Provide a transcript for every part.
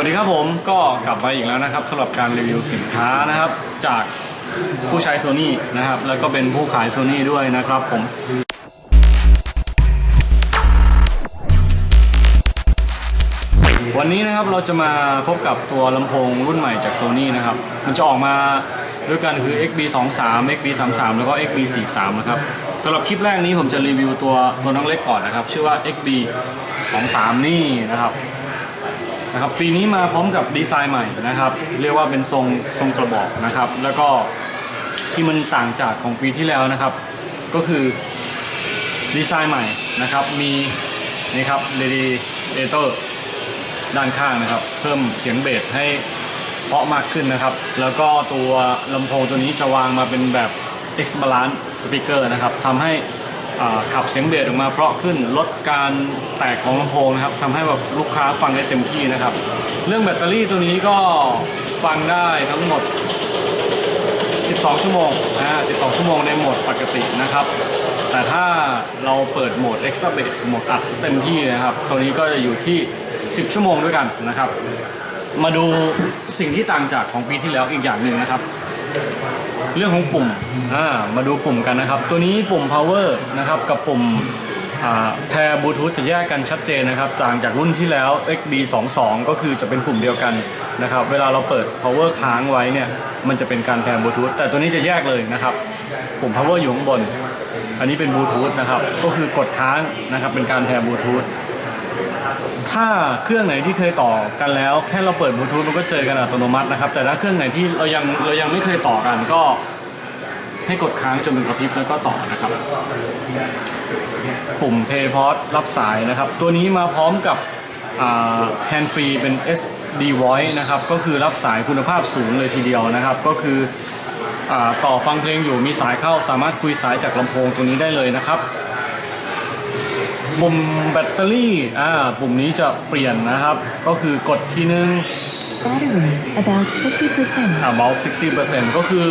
วัสดีครับผมก็กลับมาอีกแล้วนะครับสำหรับการรีวิวสินค้านะครับ จากผู้ใช้ Sony นะครับ แล้วก็เป็นผู้ขาย Sony ด้วยนะครับผมวันนี้นะครับเราจะมาพบกับตัวลำโพงรุ่นใหม่จาก Sony นะครับ มันจะออกมาด้วยกันคือ XB23 XB33 แล้วก็ XB43 นะครับสำหรับคลิปแรกนี้ผมจะรีวิวตัวตัวน้องเล็กก่อนนะครับ ชื่อว่า XB23 นี่นะครับ นะครับปีนี้มาพร้อมกับดีไซน์ใหม่นะครับ เรียกว่าเป็นทรงทรงกระบอกนะครับ แล้วก็ที่มันต่างจากของปีที่แล้วนะครับ ก็คือดีไซน์ใหม่นะครับ มีนี่ครับเรดิเอเตอร์ด้านข้างนะครับ เพิ่มเสียงเบสให้เพาะมากขึ้นนะครับ แล้วก็ตัวลำโพงตัวนี้จะวางมาเป็นแบบ X Balance Speaker นะครับทำให้ ขับเสียงเบสออกมาเพราะขึ้นลดการแตกของลำโพงนะครับทำให้แบบลูกค้าฟังได้เต็มที่นะครับ เรื่องแบตเตอรี่ตัวนี้ก็ฟังได้ทั้งหมด 12 ชั่วโมงอ่า12 ชั่วโมงในโหมดปกตินะครับ แต่ถ้าเราเปิดโหมด Extra b a s โหมดอัดเต็มที่นะครับ ตัวนี้ก็จะอยู่ที่ 10 ชั่วโมงด้วยกันนะครับ มาดูสิ่งที่ต่างจากของปีที่แล้วอีกอย่างหนึ่งนะครับ เรื่องของปุ่มอ่ามาดูปุ่มกันนะครับ ตัวนี้ปุ่ม power นะครับกับปุ่มแพรบลูทูธจะแยกกันชัดเจนนะครับต่างจากรุ่นที่แล้ว XB22 ก็คือจะเป็นปุ่มเดียวกันนะครับเวลาเราเปิด power ค้างไว้เนี่ยมันจะเป็นการแพรบลูทูธแต่ตัวนี้จะแยกเลยนะครับปุ่ม power อยู่ข้างบน อันนี้เป็นบลูทูธนะครับก็คือกดค้างนะครับเป็นการแพรบลูทูธ ถ้าเครื่องไหนที่เคยต่อกันแล้ว แค่เราเปิดบลูทูธมันก็เจอกันอัตโนมัตินะครับ แต่ถ้าเครื่องไหนที่เรายังเรายังไม่เคยต่อกันก็ให้กดค้างจนเป็นกระพริบแล้วก็ต่อนะครับ ปุ่มเทพอ t รับสายนะครับ ตัวนี้มาพร้อมกับแฮนด์ฟรีเป็น SD voice นะครับ ก็คือรับสายคุณภาพสูงเลยทีเดียวนะครับ ก็คืออต่อฟังเพลงอยู่มีสายเข้าสามารถคุยสายจากลำโพงตัวนี้ได้เลยนะครับ ปุ่มแบตเตอรี่อ่าปุ่มนี้จะเปลี่ยนนะครับ ก็คือกดทีนึง Battery about 50%. อ่า about 50%ก็คือ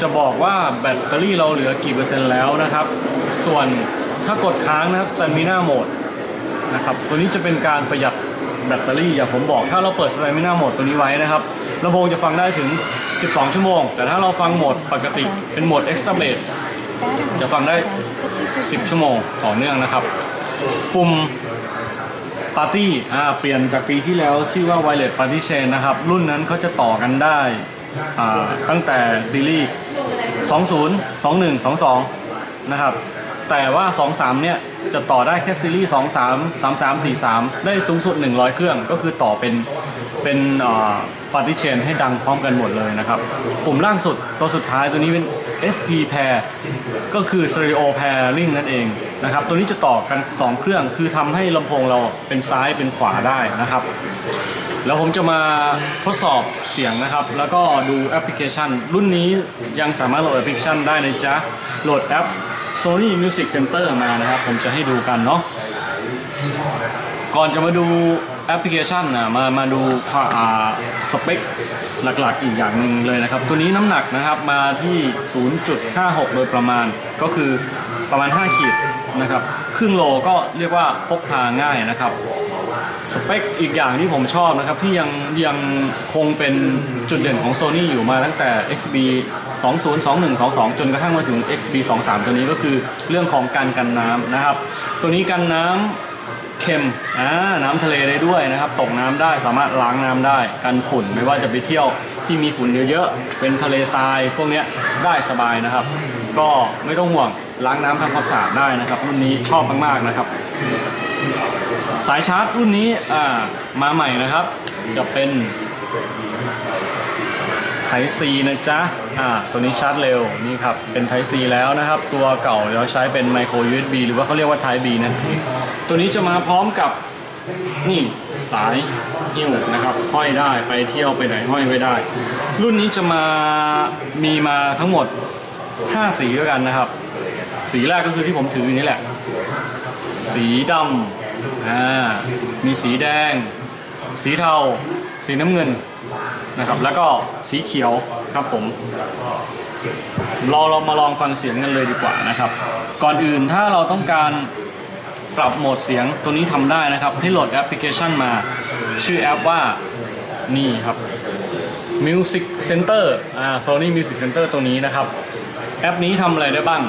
จะบอกว่าแบตเตอรี่เราเหลือกี่เปอร์เซ็นต์แล้วนะครับ ส่วนถ้ากดค้างนะครับ Stamina Mode นะครับ ตัวนี้จะเป็นการประหยัดแบตเตอรี่อย่างผมบอก ถ้าเราเปิด Stamina Mode ตัวนี้ไว้นะครับลำโพงจะฟังได้ถึง 12 ชั่วโมง แต่ถ้าเราฟังโหมดปกติเป็นโหมด Extra Bass Battery จะฟังได้ about 50%. 10 ชั่วโมงต่อเนื่องนะครับ ปุ่มปาร์ตี้อ่าเปลี่ยนจากปีที่แล้วชื่อว่า Wireless Party Chain นะครับ รุ่นนั้นเขาจะต่อกันได้อ่าตั้งแต่ซีรีส์ 20 21 22 นะครับ แต่ว่า 23 เนี่ย จะต่อได้แค่ซีรีส์ 23 33 43 ได้สูงสุด 100 เครื่องก็คือต่อเป็นเป็นปาร์ติเชนให้ดังพร้อมกันหมดเลยนะครับ ปุ่มล่างสุดตัวสุดท้ายตัวนี้เป็น ST pair ก็คือ stereo pairing นั่นเอง นะครับ ตัวนี้จะต่อกัน 2 เครื่อง คือทำให้ลำโพงเราเป็นซ้ายเป็นขวาได้นะครับ แล้วผมจะมาทดสอบเสียงนะครับ แล้วก็ดูแอปพลิเคชัน รุ่นนี้ยังสามารถโหลดแอปพลิเคชันได้นะจ๊ะ โหลดแอป Sony Music Center มานะครับ ผมจะให้ดูกันเนาะ ก่อนจะมาดูแอปพลิเคชันนะมามาดูค่าอ่าสเปคหลักๆอีกอย่างหนึ่งเลยนะครับ ตัวนี้น้ำหนักนะครับมาที่ 0.56 โดยประมาณก็คือประมาณ 5 ขีด นะครับครึ่งโลก็เรียกว่าพกพาง่ายนะครับสเปคอีกอย่างที่ผมชอบนะครับที่ยังยังคงเป็นจุดเด่นของ Sony อยู่มาตั้งแต่ XB 20 21 22 จนกระทั่งมาถึง XB 23 ตัวนี้ก็คือเรื่องของการกันน้ำนะครับ ตัวนี้กันน้ำเค็มอ่าน้ำทะเลได้ด้วยนะครับ ตกน้ำได้สามารถล้างน้ำได้กันฝุ่นไม่ว่าจะไปเที่ยวที่มีฝุ่นเยอะๆเป็นทะเลทรายพวกนี้ได้สบายนะครับ ก็ไม่ต้องห่วง ล้างน้ำทำความสะอาดได้นะครับ รุ่นนี้ชอบมากๆนะครับ สายชาร์จรุ่นนี้อ่ามาใหม่นะครับ จะเป็นไทซีนะจ๊ะอ่าตัวนี้ชาร์จเร็วนี่ครับเป็นไทซีแล้วนะครับ ตัวเก่าเราใช้เป็นไมโคร USB หรือว่าเขาเรียกว่าไทบีนั่นตัวนี้จะมาพร้อมกับนี่สายหิ้วนะครับห้อยได้ไปเที่ยวไปไหนห้อยไว้ได้ รุ่นนี้จะมามีมาทั้งหมด 5 สีด้วยกันนะครับ สีแรกก็คือที่ผมถืออยู่นี่แหละ สีดำอ่ามีสีแดง สีเทา สีน้ำเงินนะครับ แล้วก็สีเขียวครับผมเราเรามาลองฟังเสียงกันเลยดีกว่านะครับ ก่อนอื่นถ้าเราต้องการปรับโหมดเสียงตัวนี้ทำได้นะครับ ให้โหลดแอปพลิเคชันมา ชื่อแอปว่านี่ครับ Music Center อ่า Sony Music Center ตัวนี้นะครับ แอปนี้ทำอะไรได้บ้าง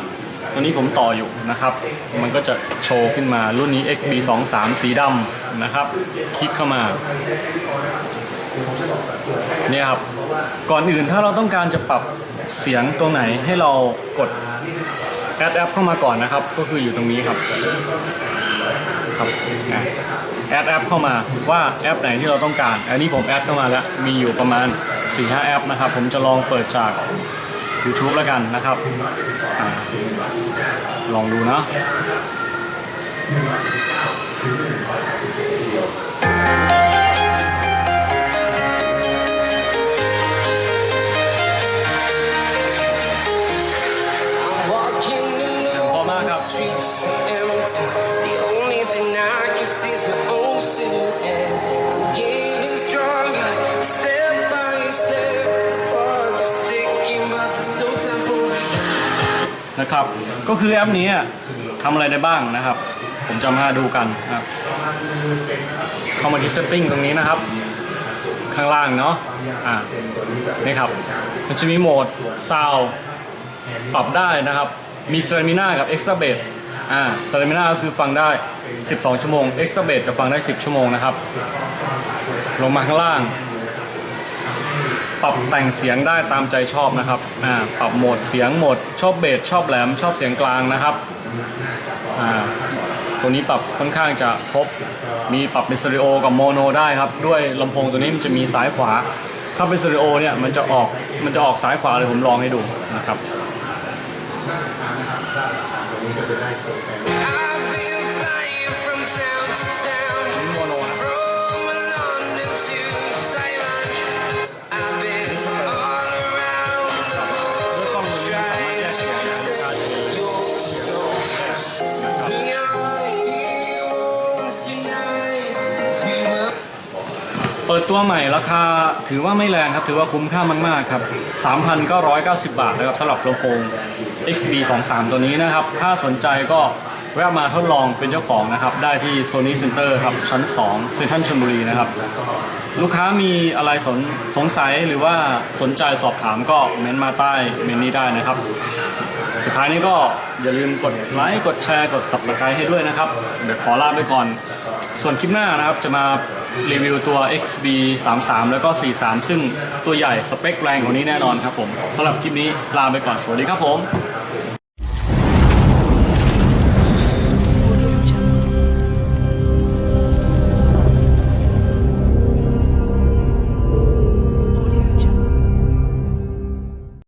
ตัวนี้ผมต่ออยู่นะครับ มันก็จะโชว์ขึ้นมารุ่นนี้ XB23 สีดำนะครับ คลิกเข้ามาเนี่ยครับ ก่อนอื่นถ้าเราต้องการจะปรับเสียงตัวไหนให้เรากดแอดแอปเข้ามาก่อนนะครับ ก็คืออยู่ตรงนี้ครับครับแอดแอปเข้ามาว่าแอปไหนที่เราต้องการ อันนี้ผมแอดเข้ามาแล้ว มีอยู่ประมาณ4-5แอปนะครับ ผมจะลองเปิดจาก YouTube แล้วกันนะครับอลองดูนาะ นะครับ ก็คือแอปนี้ทำอะไรได้บ้างนะครับ ผมจะมาดูกันนะครับเข้ามาที่ setting ตรงนี้นะครับ ข้างล่างเนาะอ่านี่ครับ มันจะมีโหมด sound ปรับได้นะครับ มี stamina กับ extra bass อ่า stamina ก็คือฟังได้ 12 ชั่วโมง extra bass จะฟังได้ 10 ชั่วโมงนะครับ ลงมาข้างล่าง ปรับแต่งเสียงได้ตามใจชอบนะครับอ่าปรับโหมดเสียงโหมดชอบเบสชอบแหลมชอบเสียงกลางนะครับอ่าตัวนี้ปรับค่อนข้างจะครบมีปรับเป็นสเตอริโอกับโมโนได้ครับ ด้วยลำโพงตัวนี้มันจะมีซ้ายขวา ถ้าเป็นสเตอริโอเนี่ยมันจะออกมันจะออกซ้ายขวาเลยผมลองให้ดูนะครับ ปิดตัวใหม่ราคาถือว่าไม่แรงครับ ถือว่าคุ้มค่ามาก ๆ ครับ 3,990 บาทนะครับสำหรับลำโพง XB 23ตัวนี้นะครับ ถ้าสนใจก็แวะมาทดลองเป็นเจ้าของนะครับ ได้ที่ Sony Center ครับ ชั้น 2 เซ็นทรัลชลบุรีนะครับ ลูกค้ามีอะไรสนสงสัยหรือว่าสนใจสอบถามก็เม้นมาใต้เมนนี้ได้นะครับ สุดท้ายนี้ก็อย่าลืมกดไลค์กดแชร์กด subscribe ให้ด้วยนะครับ เดี๋ยวขอลาไปก่อน ส่วนคลิปหน้านะครับจะมา รีวิวตัว XB 33แล้วก็ 43 ซึ่งตัวใหญ่สเปคแรงกว่านี้แน่นอนครับผมสำหรับคลิปนี้ลาไปก่อนสวัสดีครับผม